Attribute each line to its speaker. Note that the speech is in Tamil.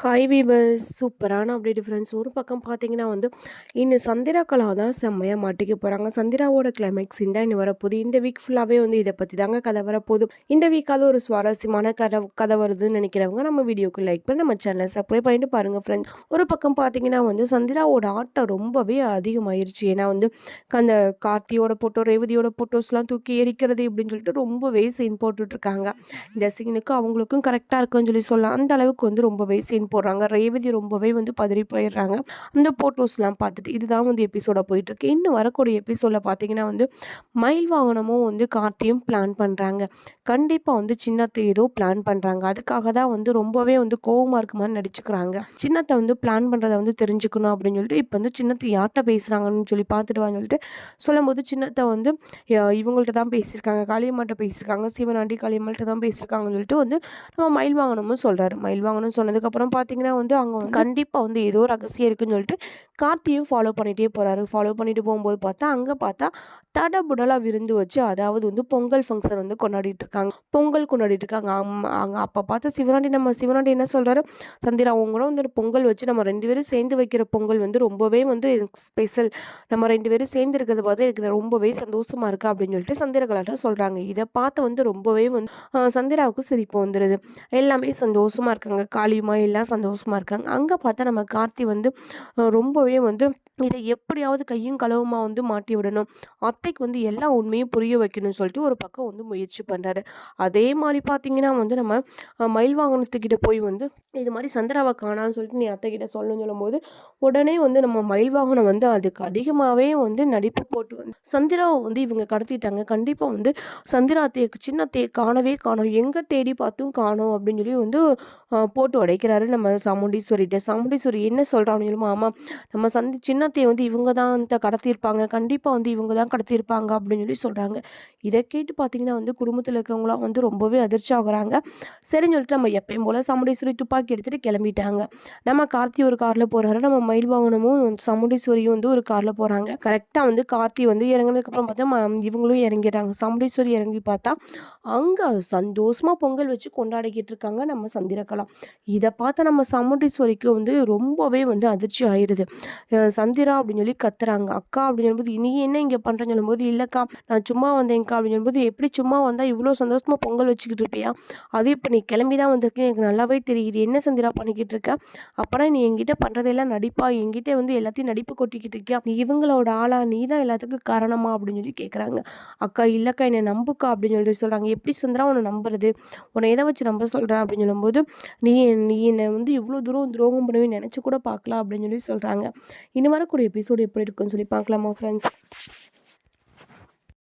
Speaker 1: ஹாய் வீவர்ஸ் சூப்பரான அப்டேட் ஃப்ரெண்ட்ஸ் ஒரு பக்கம் பார்த்தீங்கன்னா வந்து இன்னும் சந்திரா கலா தான் செம்மையாக மாட்டிக்க போகிறாங்க சந்திராவோட கிளைமேக்ஸ் இந்த இன்னும் வரப்போகுது. இந்த வீக் ஃபுல்லாகவே வந்து இதை பற்றி தாங்க கதை வரப்போகுது. இந்த வீக்காவது ஒரு சுவாரஸ்யமான கதை கதை வருதுன்னு நினைக்கிறவங்க நம்ம வீடியோக்கு லைக் பண்ணி நம்ம சேனலை சப்ஸ்கிரைப் பண்ணிட்டு பாருங்கள் ஃப்ரெண்ட்ஸ் ஒரு பக்கம் பார்த்தீங்கன்னா வந்து சந்திராவோட ஆட்டம் ரொம்பவே அதிகமாயிருச்சு. ஏன்னா வந்து அந்த கார்த்தியோட ஃபோட்டோ ரேவதியோட ஃபோட்டோஸ்லாம் தூக்கி எரிக்கிறது இப்படின்னு சொல்லிட்டு ரொம்பவே சீன் போட்டுட்ருக்காங்க இந்த சீனுக்கு அவங்களுக்கும் கரெக்டாக இருக்குன்னு சொல்லி சொல்லலாம். அந்த அளவுக்கு வந்து ரொம்பவே சீன் போடுறாங்க. ரேவதி ரொம்பவே வந்து பதறி போயிடுறாங்க. அந்த ஃபோட்டோஸ்லாம் பார்த்துட்டு இதுதான் வந்து எபிசோடாக போயிட்டுருக்கு. இன்னும் வரக்கூடிய எபிசோடில் பார்த்தீங்கன்னா வந்து மயில் வாகனமும் வந்து கார்த்தியும் பிளான் பண்ணுறாங்க கண்டிப்பாக வந்து சின்னத்தை ஏதோ பிளான் பண்ணுறாங்க அதுக்காக தான் வந்து ரொம்பவே வந்து கோவமாக இருக்க மாதிரி நடிச்சுக்கிறாங்க. சின்னத்தை வந்து பிளான் பண்ணுறதை வந்து தெரிஞ்சுக்கணும் அப்படின்னு சொல்லிட்டு இப்போ வந்து சின்னத்தை யார்கிட்ட பேசுகிறாங்கன்னு சொல்லி பார்த்துட்டு வான்னு சொல்லிட்டு சொல்லும்போது சின்னத்தை வந்து இவங்கள்ட்ட தான் பேசியிருக்காங்க. காளியம்மாட்ட பேசியிருக்காங்க. சிவனாண்டி காளியம்மாட்ட தான் பேசியிருக்காங்கன்னு சொல்லிட்டு வந்து நம்ம மயில் வாங்கணும்னு சொல்கிறாரு மயில் வாங்கணும்னு சொன்னதுக்கப்புறம் பார்த்தீங்கன்னா வந்து அங்கே வந்து கண்டிப்பாக வந்து ஏதோ ரகசியம் இருக்குதுன்னு சொல்லிட்டு கார்த்தியும் ஃபாலோ பண்ணிகிட்டே போகிறாரு ஃபாலோ பண்ணிட்டு போகும்போது பார்த்தா அங்கே பார்த்தா தடபுடலாக விருந்து வச்சு அதாவது வந்து பொங்கல் ஃபங்க்ஷன் வந்து கொண்டாடிட்டு இருக்காங்க பொங்கல் கொண்டாடிட்டு இருக்காங்க அங்கே அப்போ பார்த்து சிவனாண்டி நம்ம சிவனாண்டி என்ன சொல்கிறாரு சந்திரா அவங்களும் கூட வந்து பொங்கல் வச்சு நம்ம ரெண்டு பேரும் சேர்ந்து வைக்கிற பொங்கல் வந்து ரொம்பவே வந்து ஸ்பெஷல் நம்ம ரெண்டு பேரும் சேர்ந்து இருக்கிறத பார்த்து எனக்கு ரொம்பவே சந்தோஷமா இருக்கு அப்படின்னு சொல்லிட்டு சந்திரகலாட்ட சொல்கிறாங்க இதை பார்த்து வந்து ரொம்பவே வந்து சந்திராவுக்கும் சந்திராவுக்கு சிரிப்பு வந்துடுது எல்லாமே சந்தோஷமா இருக்காங்க. காளியுமா எல்லாம் சந்தோஷமா இருக்காங்க. அங்கே பார்த்தா நம்ம கார்த்தி வந்து ரொம்பவே வந்து இதை எப்படியாவது கையும் களவுமா வந்து மாட்டி விடணும். அத்தைக்கு வந்து எல்லா உண்மையும் புரிய வைக்கணும்னு சொல்லிட்டு ஒரு பக்கம் வந்து முயற்சி பண்ணுறாரு அதே மாதிரி பார்த்தீங்கன்னா வந்து நம்ம மயில் வாகனத்துக்கிட்ட போய் வந்து இது மாதிரி சந்திராவை காணான்னு சொல்லிட்டு நீ அத்தைக்கிட்ட சொல்லணும்னு சொல்லும்போது உடனே வந்து நம்ம மயில் வாகனம் வந்து அதுக்கு அதிகமாகவே வந்து நடிப்பு போட்டு வந்து சந்திராவை வந்து இவங்க கடத்திட்டாங்க. கண்டிப்பாக வந்து சந்திரா அத்தையை சின்ன காணவே காணும். எங்கே தேடி பார்த்தும் காணும் அப்படின்னு சொல்லி வந்து போட்டு உடைக்கிறாரு நம்ம சாமுண்டீஸ்வரிகிட்ட சாமுண்டீஸ்வரி என்ன சொல்கிறான்னு சொல்லுமா ஆமாம் நம்ம சந்தி சின்ன பணத்தை வந்து இவங்க தான் இந்த கடத்தியிருப்பாங்க. கண்டிப்பாக வந்து இவங்க தான் கடத்தியிருப்பாங்க அப்படின்னு சொல்லி சொல்கிறாங்க இதை கேட்டு பார்த்தீங்கன்னா வந்து குடும்பத்தில் இருக்கவங்களாம் வந்து ரொம்பவே அதிர்ச்சி ஆகுறாங்க. சரின்னு சொல்லிட்டு நம்ம எப்பயும் போல் சமுடீஸ்வரி துப்பாக்கி எடுத்துகிட்டு கிளம்பிட்டாங்க. நம்ம கார்த்தி ஒரு காரில் போகிறாரு நம்ம மயில் வாகனமும் சமுடீஸ்வரியும் வந்து ஒரு காரில் போகிறாங்க கரெக்டாக வந்து கார்த்தி வந்து இறங்குனதுக்கப்புறம் பார்த்தா ம- இவங்களும் இறங்கிடுறாங்க. சமுடீஸ்வரி இறங்கி பார்த்தா அங்கே சந்தோஷமாக பொங்கல் வச்சு கொண்டாடிக்கிட்டு இருக்காங்க நம்ம சந்திரகலா. இதை பார்த்தா நம்ம சமுடீஸ்வரிக்கு வந்து ரொம்பவே வந்து அதிர்ச்சி ஆயிடுது அஹ் சந்திரா அப்படின்னு சொல்லி கத்துறாங்க. அக்கா அப்படின்னு சொல்லும்போது நீ என்ன இங்கே பண்ணுறேன்னு சொல்லும்போது இல்லைக்கா நான் சும்மா வந்தேன்க்கா அப்படின்னு சொல்லும்போது எப்படி சும்மா வந்தால் இவ்வளோ சந்தோஷமாக பொங்கல் வச்சுக்கிட்டு இருப்பியா? அது இப்போ நீ கிளம்பி தான் வந்திருக்கேன் எனக்கு நல்லாவே தெரியுது. என்ன சந்திரா பண்ணிக்கிட்டு இருக்க? அப்புறம் நீ என்கிட்ட பண்ணுறதெல்லாம் நடிப்பா? என்கிட்ட வந்து எல்லாத்தையும் நடிப்பு கொட்டிக்கிட்டு இருக்கியா? நீ இவங்களோட ஆளா? நீ தான் எல்லாத்துக்கும் காரணமா? அப்படின்னு சொல்லி கேட்குறாங்க அக்கா இல்லைக்கா என்னை நம்புக்கா? அப்படின்னு சொல்லிட்டு சொல்கிறாங்க எப்படி சந்திரா உன்னை நம்புறது? உன்னை எதை வச்சு நம்ப சொல்கிறேன் அப்படின்னு சொல்லும்போது நீ நீ என்னை வந்து இவ்வளோ தூரம் துரோகம் பண்ணவே நினச்சி கூட பார்க்கலாம் அப்படின்னு சொல்லி சொல்கிறாங்க இனிமேல் வரக்கூடிய எபிசோடு எப்படி இருக்குன்னு சொல்லி பார்க்கலாமா ஃப்ரெண்ட்ஸ்